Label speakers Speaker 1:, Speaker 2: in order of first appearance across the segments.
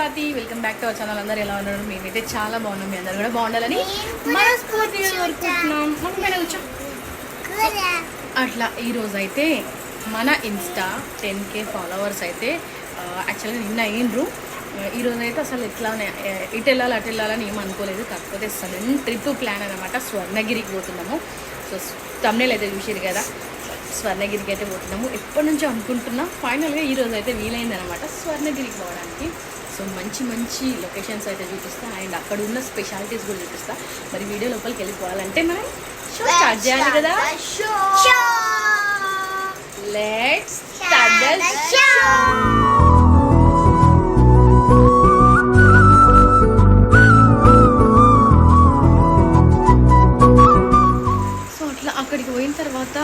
Speaker 1: Swathi welcome back to our channel అందరూ ఎలా ఉన్నారు? మేమైతే చాలా బాగున్నాం. మీ అందరూ కూడా బాగుండాలని మనస్ఫూర్తిగా కోరుకుంటున్నాం. అట్లా ఈరోజు అయితే మన ఇన్స్టా టెన్ కే ఫాలోవర్స్ అయితే యాక్చువల్గా నిన్న అయ్యిండ్రు ఈరోజు అయితే అసలు ఎట్లా ఇటు వెళ్ళాలి అటు వెళ్ళాలని ఏం అనుకోలేదు. కాకపోతే సడన్ ట్రిప్ ప్లాన్ అనమాట స్వర్ణగిరికి పోతున్నాము. సో తమిళ అయితే చూసారు కదా. స్వర్ణగిరికి అయితే పోతున్నాము. ఎప్పటి నుంచో అనుకుంటున్నా ఫైనల్గా ఈరోజు అయితే వీలైందనమాట స్వర్ణగిరికి పోవడానికి. సో మంచి మంచి లొకేషన్స్ అయితే చూపిస్తా. అండ్ అక్కడ ఉన్న స్పెషాలిటీస్ కూడా చూపిస్తా. మరి వీడియో లోపలికి వెళ్ళిపోవాలంటే మనం షో స్టార్ట్ చేయాలి కదా? Let's start the show so అట్లా అక్కడికి పోయిన తర్వాత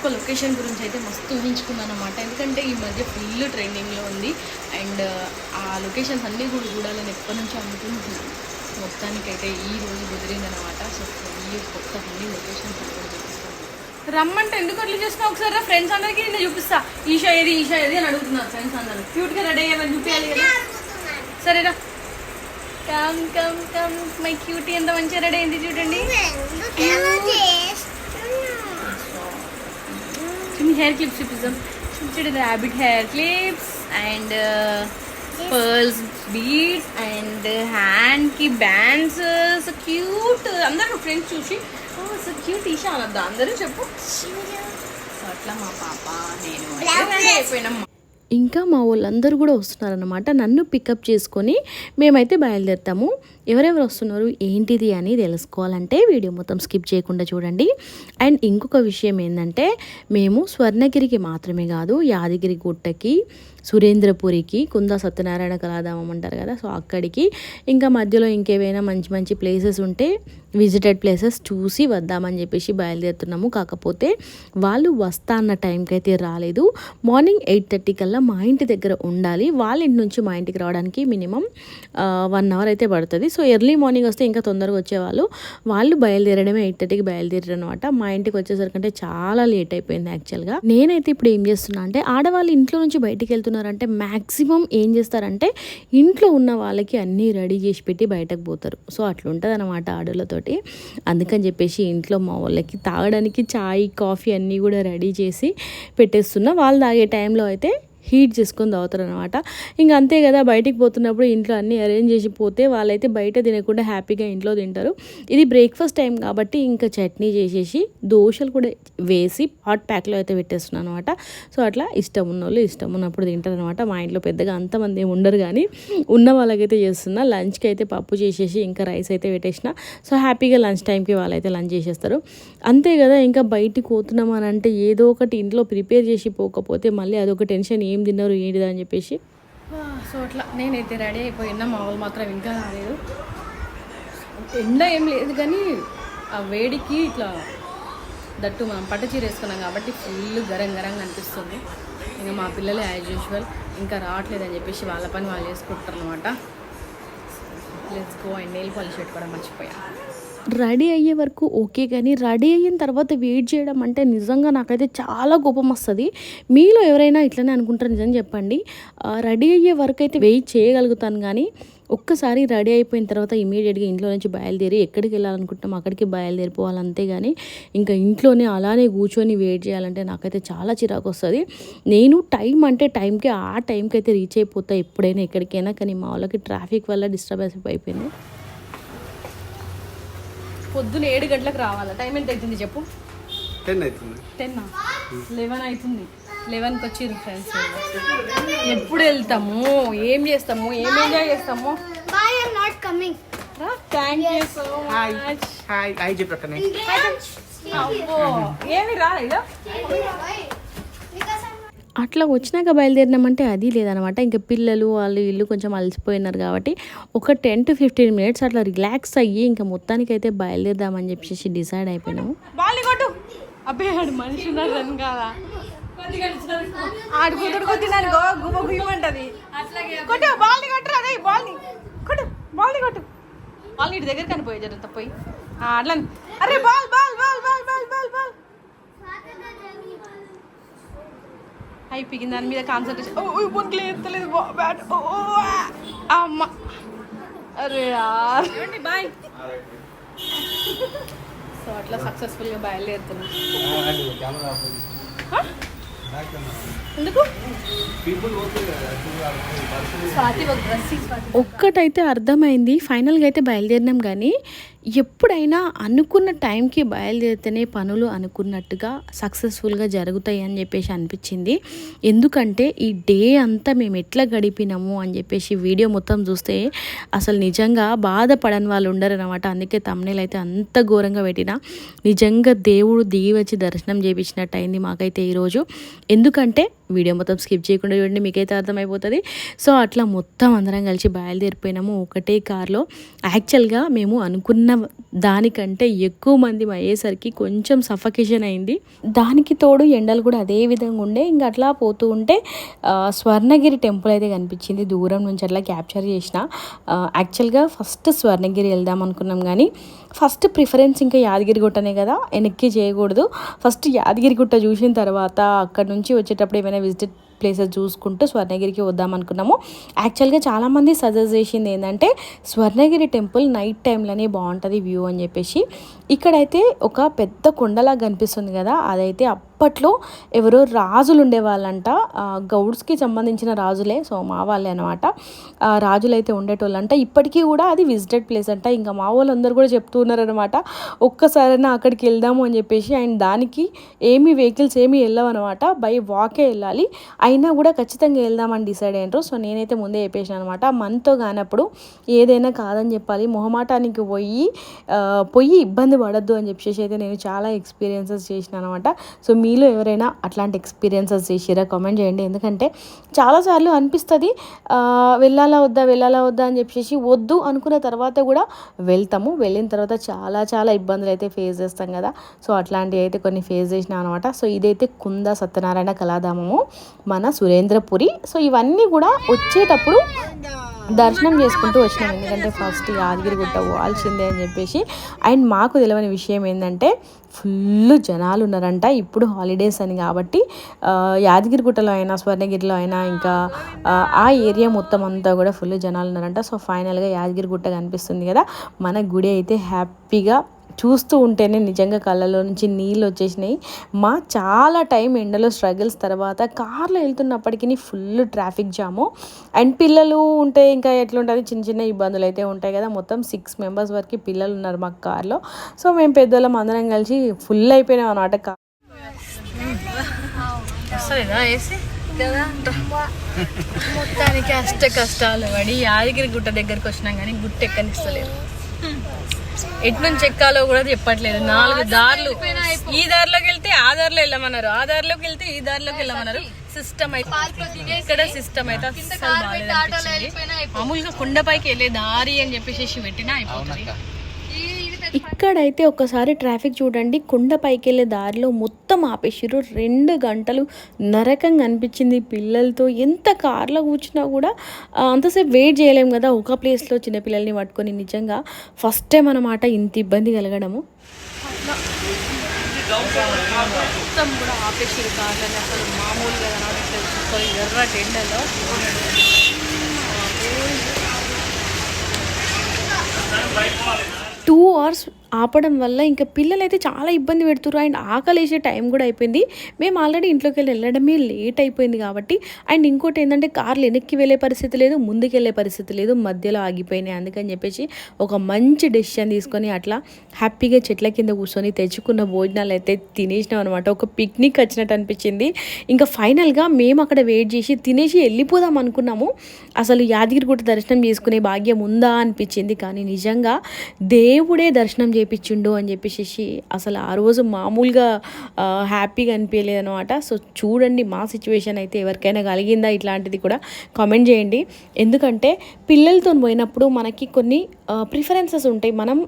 Speaker 1: ఆ, ఒక్కొక్క లొకేషన్ గురించి అయితే మస్తు ఊహించుకున్నాను అనమాట ఎందుకంటే ఈ మధ్య ఫుల్ ట్రెండింగ్లో ఉంది. అండ్ ఆ లొకేషన్స్ అన్నీ కూడా చూడాలని ఎప్పటి నుంచో అనుకుంటున్నాను. మొత్తానికైతే ఈ రోజు కుదిరిందనమాట సో ఫుల్ కొత్త అన్ని లొకేషన్స్ చూపిస్తాను. రమ్మంటే ఎందుకు అట్లా చేసినా ఒకసారి ఫ్రెండ్స్ అందరికీ నేను చూపిస్తా. ఈషా ఏది ఈషా ఏది అని అడుగుతున్నారు ఫ్రెండ్స్ అందరూ. క్యూట్గా రెడీ అయ్యామని చూపించాలి కదా. సరేరా come come come my cutie ఎంత మంచిగా రెడీ అయింది చూడండి. హెయిర్ క్లిప్స్ చూపిస్తాం చూడండి rabbit hair clips and pearls beads and హ్యాండ్కి బ్యాండ్స్ సో క్యూట్ అందరూ ఫ్రెండ్స్ చూసి సో క్యూట్ ఈషా అనొద్దా? అందరూ చెప్పు. సో అట్లా మా పాప నేను అయిపోయినాం.
Speaker 2: ఇంకా మా వాళ్ళందరూ కూడా వస్తున్నారనమాట నన్ను పికప్ చేసుకొని మేమైతే బయలుదేరుతాము. ఎవరెవరు వస్తున్నారు ఏంటిది అని తెలుసుకోవాలంటే వీడియో మొత్తం స్కిప్ చేయకుండా చూడండి. అండ్ ఇంకొక విషయం ఏంటంటే మేము స్వర్ణగిరికి మాత్రమే కాదు యాదగిరి గుట్టకి సురేంద్రపురికి కుందా సత్యనారాయణ కళాధామం అంటారు కదా సో అక్కడికి ఇంకా మధ్యలో ఇంకేమైనా మంచి మంచి ప్లేసెస్ ఉంటే విజిటెడ్ ప్లేసెస్ చూసి వద్దామని చెప్పేసి బయలుదేరుతున్నాము. కాకపోతే వాళ్ళు వస్తా అన్న టైంకి అయితే రాలేదు. మార్నింగ్ ఎయిట్ థర్టీ కల్లా మా ఇంటి దగ్గర ఉండాలి. వాళ్ళ ఇంటి నుంచి మా ఇంటికి రావడానికి మినిమం వన్ అవర్ అయితే పడుతుంది. సో ఎర్లీ మార్నింగ్ వస్తే ఇంకా తొందరగా వచ్చేవాళ్ళు. వాళ్ళు బయలుదేరడమే ఎయిట్ థర్టీకి బయలుదేరారు అనమాట మా ఇంటికి వచ్చేసరికి అంటే చాలా లేట్ అయిపోయింది యాక్చువల్గా నేనైతే ఇప్పుడు ఏం చేస్తున్నా అంటే ఆడవాళ్ళు ఇంట్లో నుంచి బయటికి వెళ్తున్నారంటే మ్యాక్సిమం ఏం చేస్తారంటే ఇంట్లో ఉన్న వాళ్ళకి అన్నీ రెడీ చేసి పెట్టి బయటకు పోతారు. సో అట్లుంటుంది అనమాట ఆడోళ్ళతోటి. అందుకని చెప్పేసి ఇంట్లో మా వాళ్ళకి తాగడానికి చాయ్ కాఫీ అన్నీ కూడా రెడీ చేసి పెట్టేస్తున్నా. వాళ్ళు తాగే టైంలో అయితే హీట్ చేసుకొని తాగుతారు అనమాట ఇంకా అంతే కదా బయటికి పోతున్నప్పుడు ఇంట్లో అన్నీ అరేంజ్ చేసి పోతే వాళ్ళైతే బయట తినకుండా హ్యాపీగా ఇంట్లో తింటారు. ఇది బ్రేక్ఫాస్ట్ టైం కాబట్టి ఇంకా చట్నీ చేసేసి దోశలు కూడా వేసి హాట్ ప్యాక్లో అయితే పెట్టేస్తున్నాను అనమాట సో అట్లా ఇష్టం ఉన్న వాళ్ళు ఇష్టం ఉన్నప్పుడు తింటారు అనమాట మా ఇంట్లో పెద్దగా అంతమంది ఉండరు కానీ ఉన్న వాళ్ళకైతే చేస్తున్నా. లంచ్కి అయితే పప్పు చేసేసి ఇంకా రైస్ అయితే పెట్టేసిన. సో హ్యాపీగా లంచ్ టైంకి వాళ్ళైతే లంచ్ చేసేస్తారు. అంతే కదా ఇంకా బయటికి పోతున్నాం అని అంటే ఏదో ఒకటి ఇంట్లో ప్రిపేర్ చేసి పోకపోతే మళ్ళీ అదొక టెన్షన్ ఏం తిన్నారు ఏంటిదా అని చెప్పేసి.
Speaker 1: సో అట్లా నేనైతే రెడీ అయిపోయినా మా వాళ్ళు మాత్రం ఇంకా రాలేదు. ఎండ ఏం లేదు కానీ ఆ వేడికి ఇట్లా దట్టు మనం పట్టు చీర వేసుకున్నాం కాబట్టి ఫుల్ గరం గరంగా అనిపిస్తుంది. ఇంకా మా పిల్లలే యాజ్ యూజువల్ ఇంకా రావట్లేదు అని చెప్పేసి వాళ్ళ పని వాళ్ళు చేసుకుంటారు అనమాట let's go and nail polish పెట్టుకోవడం మర్చిపోయా.
Speaker 2: రెడీ అయ్యే వరకు ఓకే కానీ రెడీ అయిన తర్వాత వెయిట్ చేయడం అంటే నిజంగా నాకైతే చాలా కోపం వస్తుంది. మీలో ఎవరైనా ఇట్లనే అనుకుంటారు నిజం చెప్పండి. రెడీ అయ్యే వరకు అయితే వెయిట్ చేయగలుగుతాను కానీ ఒక్కసారి రెడీ అయిపోయిన తర్వాత ఇమీడియట్గా ఇంట్లో నుంచి బయలుదేరి ఎక్కడికి వెళ్ళాలనుకుంటాం అక్కడికి బయలుదేరిపోవాలి అంతేగాని ఇంకా ఇంట్లోనే అలానే కూర్చొని వెయిట్ చేయాలంటే నాకైతే చాలా చిరాకు వస్తుంది. నేను టైం అంటే టైంకి ఆ టైంకి అయితే రీచ్ అయిపోతా ఎప్పుడైనా ఎక్కడికైనా కానీ మా వాళ్ళకి ట్రాఫిక్ వల్ల డిస్టర్బెన్స్ అయిపోయింది.
Speaker 1: పొద్దున ఏడు గంటలకు రావాలా? టైం ఎంత అవుతుంది చెప్పు?
Speaker 3: టెన్ అవుతుంది.
Speaker 1: టెన్ లెవెన్ అవుతుంది. లెవెన్కి వచ్చిర్రు ఫ్రెండ్స్ ఎప్పుడు వెళ్తాము? ఏం చేస్తాము? ఏం ఎంజాయ్ చేస్తాము?
Speaker 4: Why I'm not coming?
Speaker 1: Thank you so
Speaker 3: hi
Speaker 1: much
Speaker 3: hi
Speaker 1: ఏమి
Speaker 4: Because I'm
Speaker 2: అట్లా వచ్చినాక బయలుదేరినామంటే అది లేదనమాట. ఇంకా పిల్లలు వాళ్ళు ఇల్లు కొంచెం అలసిపోయినారు కాబట్టి ఒక టెన్ టు ఫిఫ్టీన్ మినిట్స్ అట్లా రిలాక్స్ అయ్యి ఇంకా మొత్తానికి అయితే బయలుదేరదామని చెప్పేసి డిసైడ్ అయిపోయినాము.
Speaker 1: మనిషి కాదా? ఆడు కుదురు కొట్టినాను గుమ్మ గుయ్యమంటది. కొట్టు బాల్ని కొట్టు అదే బాల్ని. కొట్టు బాల్ని కొట్టు. బాల్ని ఇటు దగ్గర కనిపోయి జరుగుతా పోయి. అట్లా అరే ball ball ball ball ball ball ball అయిపోయింది. దాని మీద కాన్సన్ట్రేషన్ ఓ బొంకులు ఎత్తలేదు. బ్యాట్. ఓ అమ్మ. అరే బాయ్. సో అట్లా సక్సెస్ఫుల్గా బయలుదేరుతున్నాం. హ? ఎందుకు? స్వాతి ఒక డ్రెస్ స్వాతి.
Speaker 2: ఒక్కటైతే అర్థమైంది. ఫైనల్గా అయితే బయలుదేరినాం కానీ ఎప్పుడైనా అనుకున్న టైంకి బయలుదేరితేనే పనులు అనుకున్నట్టుగా సక్సెస్ఫుల్గా జరుగుతాయి అని చెప్పేసి అనిపించింది. ఎందుకంటే ఈ డే అంతా మేము ఎట్లా గడిపినాము అని చెప్పేసి వీడియో మొత్తం చూస్తే అసలు నిజంగా బాధపడని వాళ్ళు ఉండరు అనమాట అందుకే తమ్నేలు అయితే అంత ఘోరంగా పెట్టిన. నిజంగా దేవుడు దిగి వచ్చి దర్శనం చేయించినట్టు అయింది మాకైతే ఈరోజు. ఎందుకంటే వీడియో మొత్తం స్కిప్ చేయకుండా చూడండి మీకైతే అర్థమైపోతుంది. సో అట్లా మొత్తం అందరం కలిసి బయలుదేరిపోయినాము ఒకటే కార్లో. యాక్చువల్గా మేము అనుకున్న దానికంటే ఎక్కువ మంది అయ్యేసరికి కొంచెం సఫకేషన్ అయింది. దానికి తోడు ఎండలు కూడా అదే విధంగా ఉండే. ఇంకా అట్లా పోతూ ఉంటే స్వర్ణగిరి టెంపుల్ అయితే కనిపించింది. దూరం నుంచి అట్లా క్యాప్చర్ చేసిన. యాక్చువల్గా ఫస్ట్ స్వర్ణగిరి వెళ్దాం అనుకున్నాం కానీ ఫస్ట్ ప్రిఫరెన్స్ ఇంకా యాదగిరిగుట్టనే కదా వెనక్కి చేయకూడదు. ఫస్ట్ యాదగిరిగుట్ట చూసిన తర్వాత అక్కడ నుంచి వచ్చేటప్పుడు ఏమైనా విజిట్ ప్లేసెస్ చూసుకుంటూ స్వర్ణగిరికి వద్దాం అనుకున్నాము. యాక్చువల్గా చాలామంది సజెస్ట్ చేసింది ఏంటంటే స్వర్ణగిరి టెంపుల్ నైట్ టైంలోనే బాగుంటుంది వ్యూ అని చెప్పేసి. ఇక్కడైతే ఒక పెద్ద కొండలా కనిపిస్తుంది కదా అదైతే అప్పట్లో ఎవరో రాజులు ఉండేవాళ్ళంట గౌడ్స్కి సంబంధించిన రాజులే సో మా వాళ్ళే అనమాట రాజులైతే ఉండేటోళ్ళంట. ఇప్పటికీ కూడా అది విజిటెడ్ ప్లేస్ అంట ఇంకా మా వాళ్ళందరూ కూడా చెప్తున్నారు అనమాట ఒక్కసారైనా అక్కడికి వెళ్దాము అని చెప్పేసి అండ్ దానికి ఏమి వెహికల్స్ ఏమి వెళ్ళవన్నమాట. బై వాకే వెళ్ళాలి. అయినా కూడా ఖచ్చితంగా వెళ్దామని డిసైడ్ అయినారు. సో నేనైతే ముందే చెప్పేసాను అనమాట మనతో కానప్పుడు ఏదైనా కాదని చెప్పాలి. మొహమాటానికి పోయి పోయి ఇబ్బంది పడద్దు అని చెప్పేసి అయితే నేను చాలా ఎక్స్పీరియన్సెస్ చేసిన అనమాట సో మీ మీలో ఎవరైనా అట్లాంటి ఎక్స్పీరియన్సెస్ చేసిరా కామెంట్ చేయండి. ఎందుకంటే చాలాసార్లు అనిపిస్తుంది వెళ్ళాలా వద్దా వెళ్ళాలా వద్దా అని చెప్పేసి వద్దు అనుకున్న తర్వాత కూడా వెళ్తాము. వెళ్ళిన తర్వాత చాలా చాలా ఇబ్బందులు అయితే ఫేస్ చేస్తాం కదా. సో అట్లాంటివి అయితే కొన్ని ఫేస్ చేసినా అనమాట సో ఇదైతే కుంద సత్యనారాయణ కళాధామము మన సురేంద్రపురి. సో ఇవన్నీ కూడా వచ్చేటప్పుడు దర్శనం చేసుకుంటూ వచ్చినాం. ఎందుకంటే ఫస్ట్ యాదగిరిగుట్ట పోవాల్సిందే అని చెప్పేసి. అండ్ మాకు తెలియని విషయం ఏంటంటే ఫుల్ జనాలు ఉన్నారంట ఇప్పుడు హాలిడేస్ అని కాబట్టి యాదగిరిగుట్టలో అయినా స్వర్ణగిరిలో అయినా ఇంకా ఆ, ఆ ఏరియా మొత్తం అంతా కూడా ఫుల్ జనాలు ఉన్నారంట సో ఫైనల్గా యాదగిరిగుట్ట కనిపిస్తుంది కదా. మన గుడి అయితే హ్యాపీగా చూస్తూ ఉంటేనే నిజంగా కళ్ళలో నుంచి నీళ్ళు వచ్చేసినాయి. మా చాలా టైం ఎండలో స్ట్రగుల్స్ తర్వాత కార్లో వెళ్తున్నప్పటికీ ఫుల్ ట్రాఫిక్ జాము. అండ్ పిల్లలు ఉంటే ఇంకా ఎట్లుంటుంది? చిన్న చిన్న ఇబ్బందులు అయితే ఉంటాయి కదా. మొత్తం సిక్స్ మెంబర్స్ వరకు పిల్లలు ఉన్నారు మాకు కార్లో. సో మేము పెద్దోళ్ళం అందరం కలిసి ఫుల్ అయిపోయినాం అనమాట కార్
Speaker 1: మొత్తానికి అష్ట కష్టాలు పడి యాదగిరి గుట్ట దగ్గరికి వచ్చినాం కానీ గుట్ట ఎక్కనిస్తలేదు. ఎటు నుంచి ఎక్కాలో కూడా చెప్పట్లేదు. నాలుగు దారులు. ఈ దారిలోకి వెళ్తే ఆ దారిలో వెళ్ళమన్నారు. ఆ దారిలోకి వెళ్తే ఈ దారిలోకి వెళ్ళమన్నారు. సిస్టమ్ అయితే ఇక్కడ సిస్టమ్ అయితే అనిపించింది. మామూలుగా కొండపైకి వెళ్ళే దారి అని చెప్పేసి పెట్టినా అయిపోతుంది.
Speaker 2: ఇక్కడైతే ఒకసారి ట్రాఫిక్ చూడండి. కొండ పైకి వెళ్ళే దారిలో మొత్తం ఆపేసిర్రు. రెండు గంటలు నరకంగా అనిపించింది పిల్లలతో. ఎంత కార్లో కూర్చున్నా కూడా అంతసేపు వెయిట్ చేయలేం కదా. ఒక ప్లేస్లో చిన్నపిల్లల్ని పట్టుకొని నిజంగా ఫస్ట్ టైం అన్నమాట ఇంత ఇబ్బంది కలగడము.
Speaker 1: మొత్తం కూడా ఆపేసి కార్లని అసలు మామూలుగా ఎర్ర టెండలో.
Speaker 2: టూ అవర్స్ ఆపడం వల్ల ఇంకా పిల్లలు అయితే చాలా ఇబ్బంది పెడుతున్నారు అండ్ ఆకలి వేసే టైం కూడా అయిపోయింది. మేము ఆల్రెడీ ఇంట్లోకి వెళ్ళి వెళ్ళడమే లేట్ అయిపోయింది కాబట్టి అండ్ ఇంకోటి ఏంటంటే కార్లు వెనక్కి వెళ్ళే పరిస్థితి లేదు ముందుకు వెళ్ళే పరిస్థితి లేదు మధ్యలో ఆగిపోయినాయి. అందుకని చెప్పేసి ఒక మంచి డెసిషన్ తీసుకొని అట్లా హ్యాపీగా చెట్ల కింద కూర్చొని తెచ్చుకున్న భోజనాలు అయితే తినేసినాం అనమాట ఒక పిక్నిక్ వచ్చినట్టు అనిపించింది. ఇంకా ఫైనల్గా మేము అక్కడ వెయిట్ చేసి తినేసి వెళ్ళిపోదాం అనుకున్నాము. అసలు యాదగిరిగుట్ట దర్శనం చేసుకునే భాగ్యం ఉందా అనిపించింది. కానీ నిజంగా దేవుడే దర్శనం చేపించిండు అని చెప్పేసి అసలు ఆ రోజు మామూలుగా హ్యాపీగా అనిపించలేదు అనమాట సో చూడండి మా సిచ్యువేషన్ అయితే ఎవరికైనా కలిగిందా ఇట్లాంటిది కూడా కామెంట్ చేయండి. ఎందుకంటే పిల్లలతో పోయినప్పుడు మనకి కొన్ని ప్రిఫరెన్సెస్ ఉంటాయి. మనం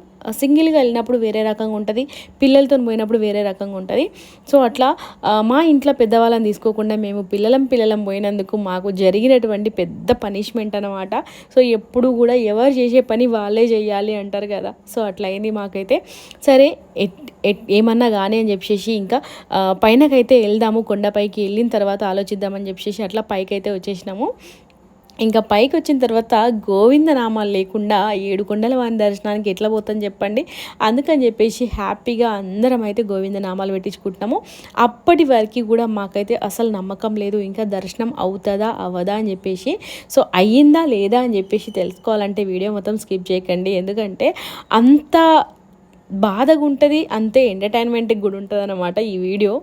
Speaker 2: సింగిల్గా వెళ్ళినప్పుడు వేరే రకంగా ఉంటుంది పిల్లలతో పోయినప్పుడు వేరే రకంగా ఉంటుంది. సో అట్లా మా ఇంట్లో పెద్దవాళ్ళని తీసుకోకుండా మేము పిల్లలం పిల్లలం పోయినందుకు మాకు జరిగినటువంటి పెద్ద పనిష్మెంట్ అనమాట సో ఎప్పుడు కూడా ఎవరు చేసే పని వాళ్ళే చేయాలి అంటారు కదా. సో అట్లా అయింది మాకైతే. సరే ఎట్ ఎట్ ఏమన్నా కానీ అని చెప్పేసి ఇంకా పైనకైతే వెళ్దాము కొండపైకి వెళ్ళిన తర్వాత ఆలోచిద్దామని చెప్పేసి అట్లా పైకి అయితే వచ్చేసినాము. ఇంకా పైకి వచ్చిన తర్వాత గోవింద నామాలు లేకుండా ఏడు కొండల వారి దర్శనానికి ఎట్లా పోతాం చెప్పండి? అందుకని చెప్పేసి హ్యాపీగా అందరం అయితే గోవిందనామాలు పెట్టించుకుంటున్నాము. అప్పటి వరకు కూడా మాకైతే అసలు నమ్మకం లేదు ఇంకా దర్శనం అవుతుందా అవ్వదా అని చెప్పేసి. సో అయ్యిందా లేదా అని చెప్పేసి తెలుసుకోవాలంటే వీడియో మొత్తం స్కిప్ చేయకండి. ఎందుకంటే అంత బాధగా ఉంటుంది అంతే ఎంటర్టైన్మెంట్కి కూడా ఉంటుంది ఈ వీడియో.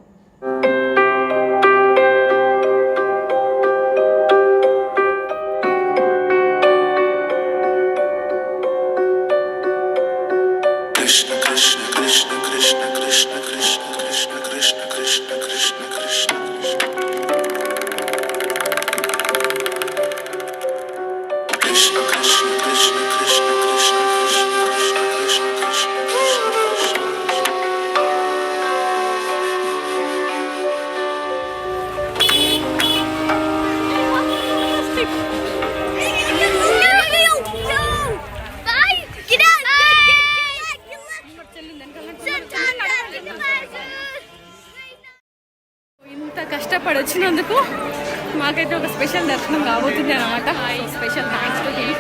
Speaker 1: దర్శనం కాబోతుంది అనమాట స్పెషల్ థ్యాంక్స్ టు హిమ్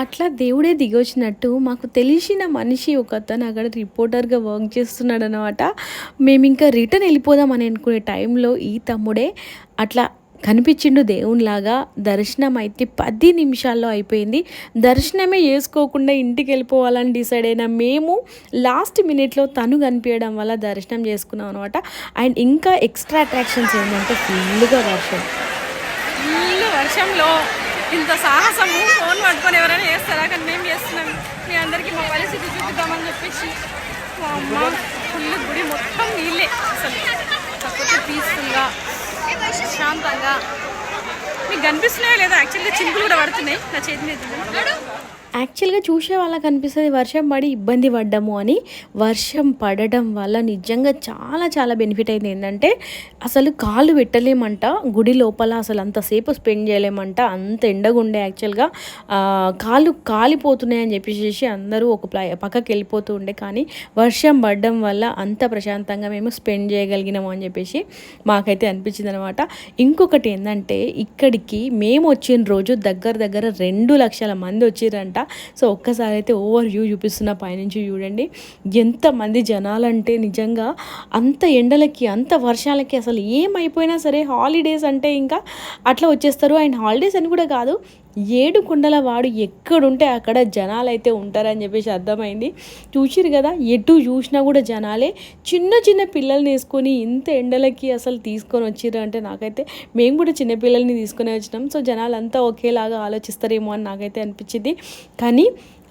Speaker 2: అట్లా దేవుడే దిగొచ్చినట్టు మాకు తెలిసిన మనిషి ఒక అతను అక్కడ రిపోర్టర్గా వర్క్ చేస్తున్నాడు అనమాట మేము ఇంకా రిటర్న్ వెళ్ళిపోదాం అని అనుకునే టైంలో ఈ తమ్ముడే అట్లా కనిపించిండు దేవునిలాగా దర్శనం అయితే పది నిమిషాల్లో అయిపోయింది. దర్శనమే చేసుకోకుండా ఇంటికి వెళ్ళిపోవాలని డిసైడ్ అయిన మేము లాస్ట్ మినిట్లో తను కనిపించడం వల్ల దర్శనం చేసుకున్నాం అనమాట అండ్ ఇంకా ఎక్స్ట్రా అట్రాక్షన్స్ ఏంటంటే ఫుల్గా వర్షం.
Speaker 1: ఫుల్ వర్షంలో ఇంత సాహసము ఫోన్ పట్టుకొని ఎవరైనా చేస్తారా? కానీ మేము చేస్తున్నాం. మీ అందరికీ మా పరిస్థితి చూపిద్దామని చెప్పేసి. మా అమ్మ ఫుల్ గుడి మొత్తం నీళ్ళే అసలు. కాకపోతే పీస్ఫుల్గా శాంతంగా. మీకు కనిపిస్తున్నాయో లేదా? యాక్చువల్గా చినుకులు కూడా పడుతున్నాయి నా చేతి మీద.
Speaker 2: యాక్చువల్గా చూసే వాళ్ళకి అనిపిస్తుంది వర్షం పడి ఇబ్బంది పడ్డము అని. వర్షం పడడం వల్ల నిజంగా చాలా చాలా బెనిఫిట్ అయింది. ఏంటంటే అసలు కాళ్ళు పెట్టలేమంట గుడి లోపల అసలు అంతసేపు స్పెండ్ చేయలేమంట అంత ఎండగుండే యాక్చువల్గా. కాలు కాళ్ళు కాలిపోతున్నాయి అని చెప్పేసి అందరూ ఒక ప్లా పక్కకి వెళ్ళిపోతూ ఉండే కానీ వర్షం పడడం వల్ల అంత ప్రశాంతంగా మేము స్పెండ్ చేయగలిగినాము అని చెప్పేసి మాకైతే అనిపించింది అనమాట ఇంకొకటి ఏంటంటే ఇక్కడికి మేము వచ్చిన రోజు దగ్గర దగ్గర రెండు లక్షల మంది వచ్చిరంట సో ఒక్కసారి అయితే ఓవర్ వ్యూ చూపిస్తున్న పైనుంచి చూడండి. ఎంతమంది జనాలంటే నిజంగా అంత ఎండలకి అంత వర్షాలకి అసలు ఏమైపోయినా సరే హాలిడేస్ అంటే ఇంకా అట్లా వచ్చేస్తారు. అండ్ హాలిడేస్ అని కూడా కాదు ఏడు కొండల వాడు ఎక్కడుంటే అక్కడ జనాలు అయితే ఉంటారని చెప్పేసి అర్థమైంది. చూసిరు కదా ఎటు చూసినా కూడా జనాలే. చిన్న చిన్న పిల్లల్ని వేసుకొని ఇంత ఎండలకి అసలు తీసుకొని వచ్చిర్రు అంటే నాకైతే మేము కూడా చిన్న పిల్లల్ని తీసుకొని వచ్చినాం. సో జనాలు అంతా ఒకేలాగా ఆలోచిస్తారేమో అని నాకైతే అనిపించింది. కానీ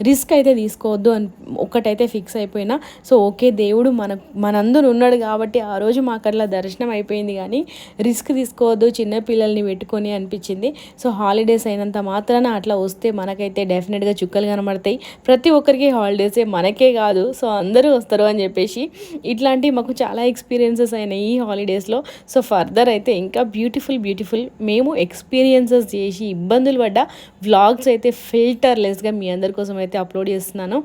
Speaker 2: రిస్క్ అయితే తీసుకోవద్దు అని ఒక్కటైతే ఫిక్స్ అయిపోయినా. సో ఓకే దేవుడు మన మనందరూ ఉన్నాడు కాబట్టి ఆ రోజు మాకు అట్లా దర్శనం అయిపోయింది కానీ రిస్క్ తీసుకోవద్దు చిన్న పిల్లల్ని పెట్టుకొని అనిపించింది. సో హాలిడేస్ అయినంత మాత్రాన అట్లా వస్తే మనకైతే డెఫినెట్గా చుక్కలు కనబడతాయి. ప్రతి ఒక్కరికి హాలిడేసే మనకే కాదు. సో అందరూ వస్తారు అని చెప్పేసి ఇట్లాంటివి మాకు చాలా ఎక్స్పీరియన్సెస్ అయినాయి ఈ హాలిడేస్లో. సో ఫర్దర్ అయితే ఇంకా బ్యూటిఫుల్ బ్యూటిఫుల్ మేము ఎక్స్పీరియన్సెస్ చేసి ఇబ్బందులు పడ్డ వ్లాగ్స్ అయితే ఫిల్టర్లెస్గా మీ అందరి కోసం అయితే అప్లోడ్ చేస్తున్నాను.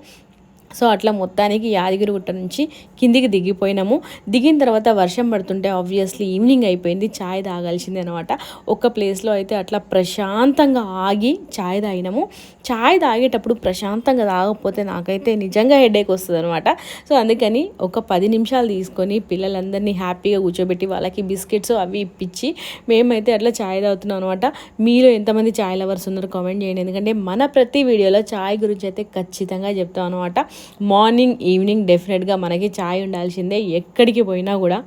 Speaker 2: సో అట్లా మొత్తానికి యాదగిరి గుట్ట నుంచి కిందికి దిగిపోయినాము. దిగిన తర్వాత వర్షం పడుతుంటే ఆబ్వియస్లీ ఈవినింగ్ అయిపోయింది. ఛాయ్ తాగాల్సిందే అనమాట ఒక ప్లేస్లో అయితే అట్లా ప్రశాంతంగా ఆగి ఛాయ్ తాగినాము. ఛాయ్ తాగేటప్పుడు ప్రశాంతంగా తాగకపోతే నాకైతే నిజంగా హెడేక్ వస్తుంది అనమాట సో అందుకని ఒక పది నిమిషాలు తీసుకొని పిల్లలందరినీ హ్యాపీగా కూర్చోబెట్టి వాళ్ళకి బిస్కెట్స్ అవి ఇప్పించి మేమైతే అట్లా ఛాయ్ తాగుతున్నాం అనమాట మీలో ఎంతమంది ఛాయ్ లవర్స్ ఉన్నారో కామెంట్ చేయండి. ఎందుకంటే మన ప్రతి వీడియోలో ఛాయ్ గురించి అయితే ఖచ్చితంగా చెప్తాం అనమాట మార్నింగ్ ఈవినింగ్ డెఫినెట్గా మనకి ఛాయ్ ఉండాల్సిందే. ఎక్కడికి పోయినా కూడా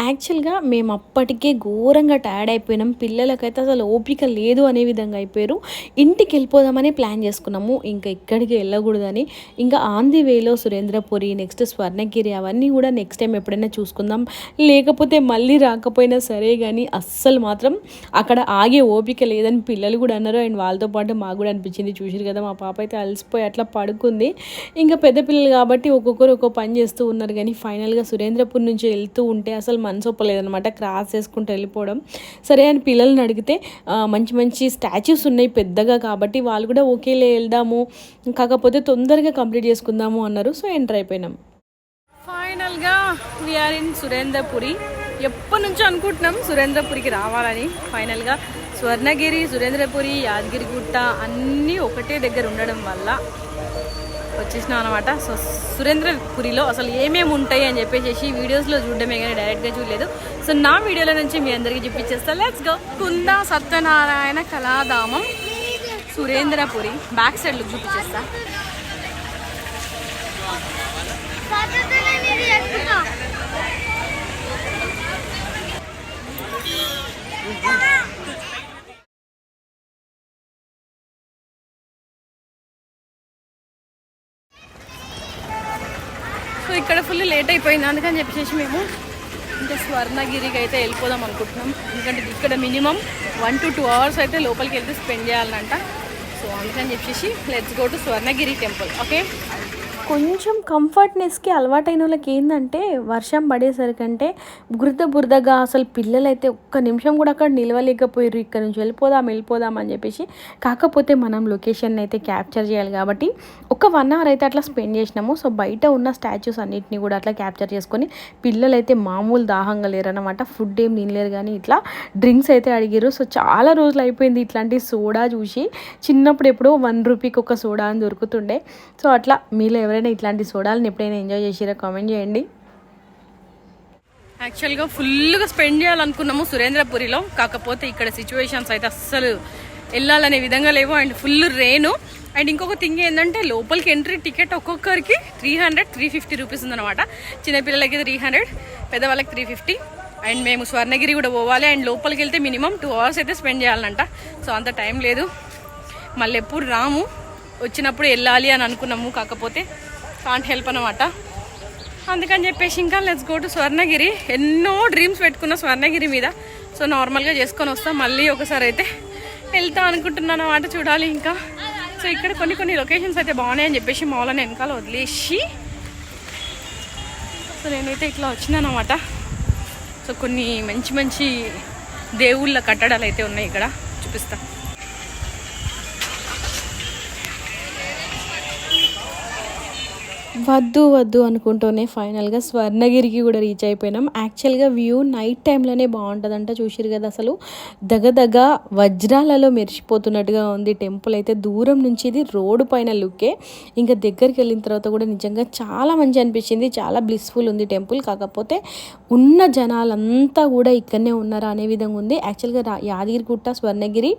Speaker 2: యాక్చువల్గా మేము అప్పటికే ఘోరంగా టైర్డ్ అయిపోయినాం. పిల్లలకైతే అసలు ఓపిక లేదు అనే విధంగా అయిపోయారు. ఇంటికి వెళ్ళిపోదామని ప్లాన్ చేసుకున్నాము. ఇంకా ఇక్కడికి వెళ్ళకూడదని. ఇంకా ఆన్ ది వేలో సురేంద్రపురి నెక్స్ట్ స్వర్ణగిరి అవన్నీ కూడా నెక్స్ట్ టైం ఎప్పుడైనా చూసుకుందాం. లేకపోతే మళ్ళీ రాకపోయినా సరే కానీ అస్సలు మాత్రం అక్కడ ఆగే ఓపిక లేదని పిల్లలు కూడా అన్నారు. అండ్ వాళ్ళతో పాటు మాకు కూడా అనిపించింది. చూసారు కదా మా పాప అయితే అలసిపోయి అట్లా పడుకుంది. ఇంకా పెద్ద పిల్లలు కాబట్టి ఒక్కొక్కరు ఒక్కో పని చేస్తూ ఉన్నారు. కానీ ఫైనల్గా సురేంద్రపూర్ నుంచి వెళ్తూ ఉంటే అసలు మనసు ఒప్పలేదనమాట క్రాస్ చేసుకుంటూ వెళ్ళిపోవడం. సరే అని పిల్లల్ని అడిగితే మంచి మంచి స్టాచ్యూస్ ఉన్నాయి పెద్దగా కాబట్టి వాళ్ళు కూడా ఓకేలే వెళ్దాము కాకపోతే తొందరగా కంప్లీట్ చేసుకుందాము అన్నారు. సో ఎంటర్ అయిపోయినాం.
Speaker 1: ఫైనల్గా వీఆర్ ఇన్ సురేంద్రపురి. ఎప్పటి నుంచో అనుకుంటున్నాం సురేంద్రపురికి రావాలని. ఫైనల్గా స్వర్ణగిరి సురేంద్రపురి యాదగిరిగుట్ట అన్నీ ఒకటే దగ్గర ఉండడం వల్ల వచ్చేసినాం అనమాట సో సురేంద్రపురిలో అసలు ఏమేమి ఉంటాయి అని చెప్పేసి వీడియోస్లో చూడడమే కానీ డైరెక్ట్గా చూడలేదు. సో నా వీడియోల నుంచి మీ అందరికీ చూపించేస్తా. Let's go Kunda Satyanarayana Kaladhamam Surendrapuri. Back side look చూపించేస్తా. Yeah. ఇక్కడ అయిపోయింది. అందుకని చెప్పేసి మేము ఇంకా స్వర్ణగిరికి అయితే వెళ్ళిపోదాం అనుకుంటున్నాం. ఎందుకంటే ఇక్కడ minimum one to two hours అయితే లోపలికి వెళ్తే స్పెండ్ చేయాలంట. సో అందుకని చెప్పేసి let's go to Swarnagiri temple okay
Speaker 2: కొంచెం కంఫర్ట్నెస్కి అలవాటైన వాళ్ళకి ఏంటంటే వర్షం పడేసరికంటే బురద బురదగా అసలు పిల్లలైతే ఒక్క నిమిషం కూడా అక్కడ నిలవలేకపోయారు ఇక్కడ నుంచి వెళ్ళిపోదాం వెళ్ళిపోదాం అని చెప్పేసి కాకపోతే మనం లొకేషన్ అయితే క్యాప్చర్ చేయాలి కాబట్టి ఒక వన్ అవర్ అయితే అట్లా స్పెండ్ చేసినాము. సో బయట ఉన్న స్టాచ్యూస్ అన్నిటిని కూడా అట్లా క్యాప్చర్ చేసుకొని పిల్లలైతే మామూలు దాహంగా లేరనమాట ఫుడ్ ఏం తినలేరు కానీ ఇట్లా డ్రింక్స్ అయితే అడిగారు సో చాలా రోజులు అయిపోయింది ఇట్లాంటి సోడా చూసి. చిన్నప్పుడు ఎప్పుడో వన్ రూపీకి ఒక సోడా అని దొరుకుతుండే. సో అట్లా మీలో ఎవరైనా ఇట్లాంటి సోడాలను ఎప్పుడైనా ఎంజాయ్ చేసిరా కామెంట్ చేయండి.
Speaker 1: యాక్చువల్గా ఫుల్గా స్పెండ్ చేయాలనుకున్నాము సురేంద్రపురిలో. కాకపోతే ఇక్కడ సిచ్యువేషన్స్ అయితే అస్సలు వెళ్ళాలనే విధంగా లేవు. అండ్ ఫుల్ రెయిన్ అండ్ ఇంకొక థింగ్ ఏంటంటే లోపలికి ఎంట్రీ టికెట్ ఒక్కొక్కరికి three hundred three fifty rupees ఉందన్నమాట. చిన్నపిల్లలకి త్రీ హండ్రెడ్ పెద్దవాళ్ళకి త్రీ ఫిఫ్టీ అండ్ మేము స్వర్ణగిరి కూడా పోవాలి. అండ్ లోపలికి వెళ్తే మినిమం టూ అవర్స్ అయితే స్పెండ్ చేయాలంట. సో అంత టైం లేదు. మళ్ళీ ఎప్పుడు రాము? వచ్చినప్పుడు వెళ్ళాలి అని అనుకున్నాము. కాకపోతే కాంట్ హెల్ప్ అనమాట అందుకని చెప్పేసి ఇంకా లెట్స్ గో టు స్వర్ణగిరి. ఎన్నో డ్రీమ్స్ పెట్టుకున్న స్వర్ణగిరి మీద. సో నార్మల్గా చేసుకొని వస్తాం. మళ్ళీ ఒకసారి అయితే వెళ్తాం అనుకుంటున్నాను అన్నమాట చూడాలి ఇంకా. సో ఇక్కడ కొన్ని కొన్ని లొకేషన్స్ అయితే బాగున్నాయని చెప్పేసి మాలని వెనకాల వదిలేసి. సో నేనైతే ఇట్లా వచ్చినాను అనమాట సో కొన్ని మంచి మంచి దేవుళ్ళ కట్టడాలు అయితే ఉన్నాయి ఇక్కడ. చూపిస్తా.
Speaker 2: వద్దు వద్దు అనుకుంటూనే ఫైనల్గా స్వర్ణగిరికి కూడా రీచ్ అయిపోయినాం. యాక్చువల్గా వ్యూ నైట్ టైంలోనే బాగుంటుందంట చూసిరు కదా అసలు. దగదగ వజ్రాలలో మెరిసిపోతున్నట్టుగా ఉంది. టెంపుల్ అయితే దూరం నుంచి ఇది రోడ్డు పైన లుక్కే ఇంకా దగ్గరికి వెళ్ళిన తర్వాత కూడా నిజంగా చాలా మంచి అనిపించింది. చాలా బ్లిస్ఫుల్ ఉంది టెంపుల్ కాకపోతే ఉన్న జనాలంతా కూడా ఇక్కడనే ఉన్నారా అనే విధంగా ఉంది. యాక్చువల్గా యాదగిరిగుట్ట స్వర్ణగిరి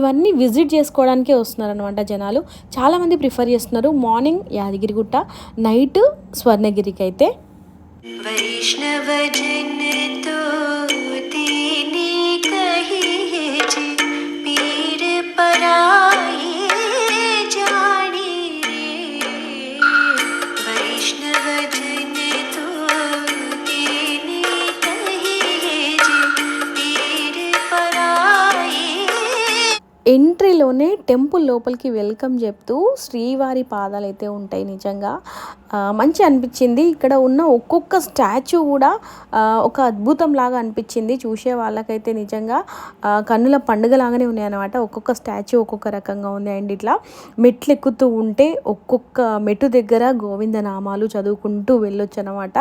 Speaker 2: ఇవన్నీ విజిట్ చేసుకోవడానికే వస్తున్నారు అనమాట జనాలు చాలామంది ప్రిఫర్ చేస్తున్నారు. మార్నింగ్ యాదగిరిగుట్ట నైట్ స్వర్ణగిరికి అయితే
Speaker 5: వైష్ణవ
Speaker 2: ఎంట్రీలోనే టెంపుల్ లోపలికి వెల్కమ్ చెప్తూ శ్రీవారి పాదాలు అయితే ఉంటాయి నిజంగా. మంచి అనిపించింది. ఇక్కడ ఉన్న ఒక్కొక్క స్టాచ్యూ కూడా ఒక అద్భుతం లాగా అనిపించింది. చూసే వాళ్ళకైతే నిజంగా కన్నుల పండుగ లాగానే ఉన్నాయి అనమాట ఒక్కొక్క స్టాచ్యూ ఒక్కొక్క రకంగా ఉంది. అండ్ ఇట్లా మెట్లు ఎక్కుతూ ఉంటే ఒక్కొక్క మెట్టు దగ్గర గోవింద నామాలు చదువుకుంటూ వెళ్ళొచ్చు అనమాట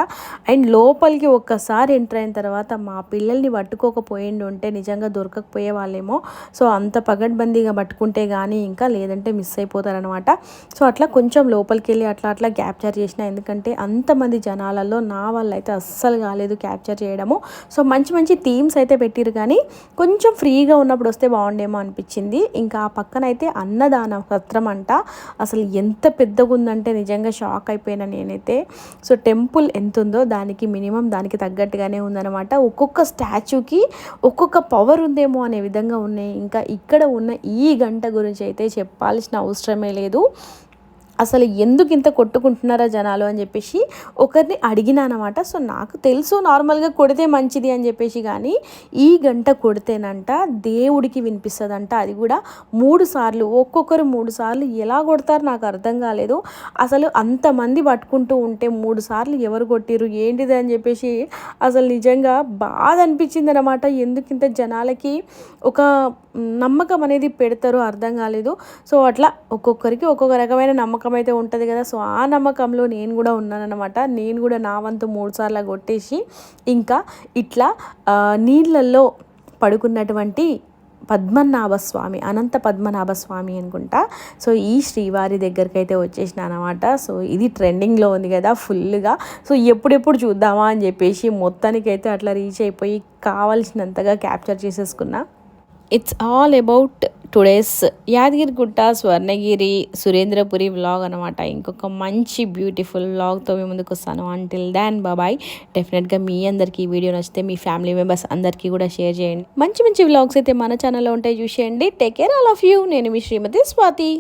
Speaker 2: అండ్ లోపలికి ఒక్కసారి ఎంటర్ అయిన తర్వాత మా పిల్లల్ని పట్టుకోకపోయిండు ఉంటే నిజంగా దొరకకపోయే వాళ్ళేమో సో అంత పగడ్ ఇబ్బందిగా పట్టుకుంటే కానీ ఇంకా లేదంటే మిస్ అయిపోతారనమాట సో అట్లా కొంచెం లోపలికి వెళ్ళి అట్లా అట్లా క్యాప్చర్ చేసిన ఎందుకంటే అంతమంది జనాలలో నా వల్ల అయితే అస్సలు కాలేదు క్యాప్చర్ చేయడము. సో మంచి మంచి థీమ్స్ అయితే పెట్టిరు కానీ కొంచెం ఫ్రీగా ఉన్నప్పుడు వస్తే బాగుండేమో అనిపించింది. ఇంకా ఆ పక్కన అయితే అన్నదాన సత్రం అంట. అసలు ఎంత పెద్దగా ఉందంటే నిజంగా షాక్ అయిపోయినా నేనైతే. సో టెంపుల్ ఎంత ఉందో దానికి మినిమం దానికి తగ్గట్టుగానే ఉందన్నమాట. ఒక్కొక్క స్టాచ్యూకి ఒక్కొక్క పవర్ ఉందేమో అనే విధంగా ఉన్నాయి. ఇంకా ఇక్కడ ఉన్న ఈ గంట గురించి అయితే చెప్పాల్సిన అవసరమే లేదు. అసలు ఎందుకు ఇంత కొట్టుకుంటున్నారా జనాలు అని చెప్పేసి ఒకరిని అడిగినానమాట సో నాకు తెలుసు నార్మల్గా కొడితే మంచిది అని చెప్పేసి కానీ ఈ గంట కొడితేనంట దేవుడికి వినిపిస్తుందంట. అది కూడా మూడు సార్లు ఒక్కొక్కరు మూడు సార్లు ఎలా కొడతారు నాకు అర్థం కాలేదు. అసలు అంతమంది పట్టుకుంటూ ఉంటే మూడు సార్లు ఎవరు కొట్టిరు ఏంటిది అని చెప్పేసి అసలు నిజంగా బాధ అనిపించింది అనమాట ఎందుకు ఇంత జనాలకి ఒక నమ్మకం అనేది పెడతారో అర్థం కాలేదు. సో అట్లా ఒక్కొక్కరికి ఒక్కొక్క రకమైన నమ్మకం నమ్మకం అయితే ఉంటుంది కదా. సో ఆ నమ్మకంలో నేను కూడా ఉన్నానన్నమాట. నేను కూడా నా వంతు మూడు సార్లు కొట్టేసి ఇంకా ఇట్లా నీళ్ళల్లో పడుకున్నటువంటి పద్మనాభ స్వామి అనంత పద్మనాభ స్వామి అనుకుంటా. సో ఈ శ్రీవారి దగ్గరికి అయితే వచ్చేసిన అనమాట సో ఇది ట్రెండింగ్లో ఉంది కదా ఫుల్గా. సో ఎప్పుడెప్పుడు చూద్దామా అని చెప్పేసి మొత్తానికైతే అట్లా రీచ్ అయిపోయి కావాల్సినంతగా capture చేసేసుకున్నా. It's all about today's Yadagirigutta Swarnagiri Surendrapuri vlog అనమాట ఇంకొక మంచి బ్యూటిఫుల్ వ్లాగ్తో మీ ముందుకు వస్తాను. అంటిల్ దాన్ బాబాయ్ డెఫినెట్గా మీ అందరికీ ఈ వీడియో నచ్చితే మీ ఫ్యామిలీ మెంబర్స్ అందరికీ కూడా షేర్ చేయండి. మంచి మంచి వ్లాగ్స్ అయితే మన ఛానల్లో ఉంటాయి చూసేయండి. Take care all of you నేను మీ శ్రీమతి స్వాతి.